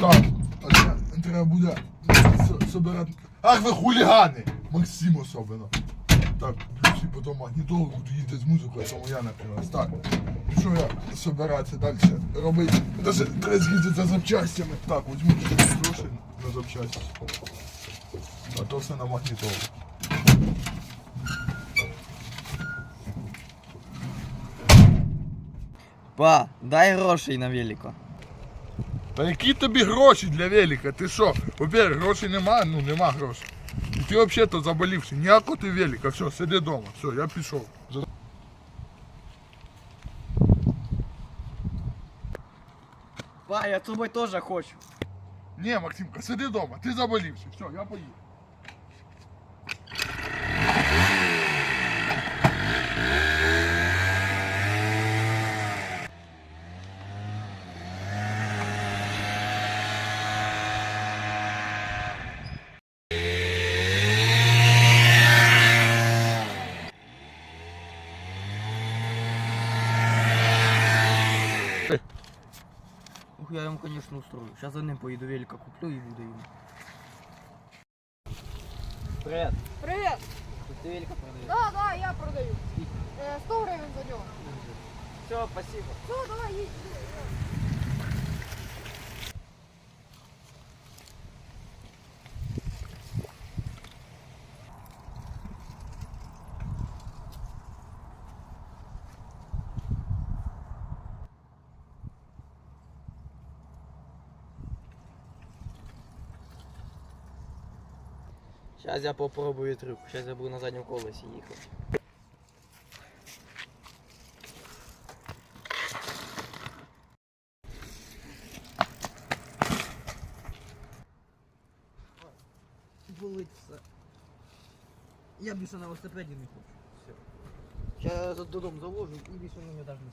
Так, треба буде собирати. Ах ви хулігани! Максим особливо. Так, всі потім магнітолу буду їздити з музикою, тому я наприклад. Так, що я собиратися далі робити? Треба з'їздити за запчастями. Так, візьму чуть грошей на запчасті. А то все на магнітолу. Па, дай грошей на велико. Та які тобі гроші для велика? Ти що? Во-первых, грошей нема, ну нема грошей. І ти взагалі-то заболівши. Ніякого ти велика, все, сиди вдома. Все, я пішов. Ба, я з тобою теж хочу. Ні, Максимка, сиди вдома, ти заболівши. Все, я поїду. Ух, я ему, конечно, устрою. Сейчас за ним поеду велика куплю и буду ему. Привет. Привет. Тут ты велика продаешь? Да, да, я продаю. Е, 100 гривен за нього. Все, спасибо. Все, давай їдь. Сейчас я попробую трюк. Сейчас я буду на заднем колесе ехать. Болить все. Я більше на велосипеді не хочу. Все. Я додому заложу і більше на нього навіть не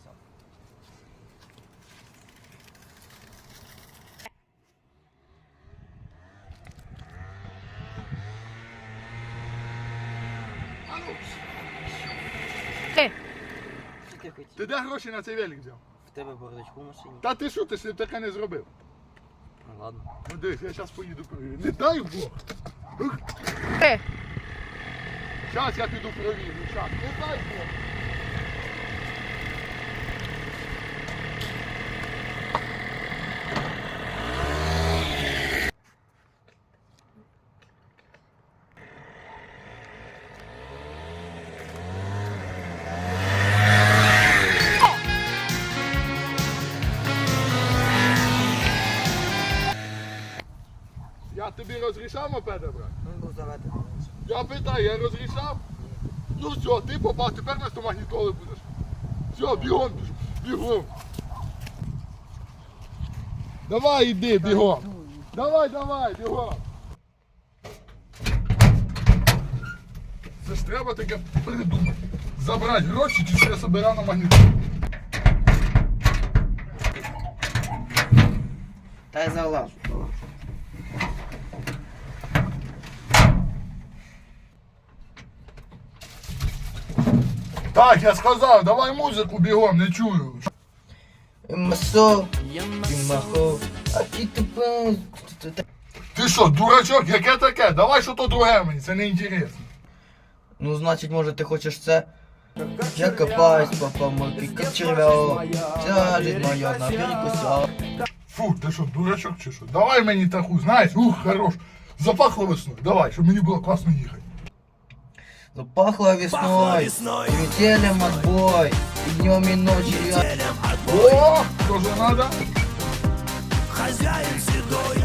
Ти. Що ти хотів? Ти де гроші на цей велик взяв? В тебе бардачку в машині. Та ти що, ти ж таке не зробив? Ну ладно. Ну дивись, я зараз поїду перевірю. Не дай Бог! Ти. Зараз я піду провірю, зараз. не дай Бог! Тобі розрішав мопеда брати? Він був заведений. Я питаю, я розрішав? Ну все, ти попав, тепер на магнітоли будеш. Все, бігом, бігом. Давай іди, бігом. Давай, давай, бігом. Це ж треба таке придумати. Забрати гроші чи що я собирав на магнітолу. Та я залажу. Так, я сказав, давай музику бігом, не чую. Масо, Тимахо, а ти тупо. Ти що, дурачок, яке таке? Давай що то друге мені, це не інтересно. Ну, значить, може, ти хочеш це? Я копаюсь по помойке, как червяк. Вся жизнь моя на перекусах. Фу, ти що, дурачок чи що? Давай мені таку, знаєш, ух, хорош. Запахло весною, давай, щоб мені було класно їхати. Запахло весной, и метелем отбой, и днем и ночью. Я... О, тоже надо. Хозяин седой,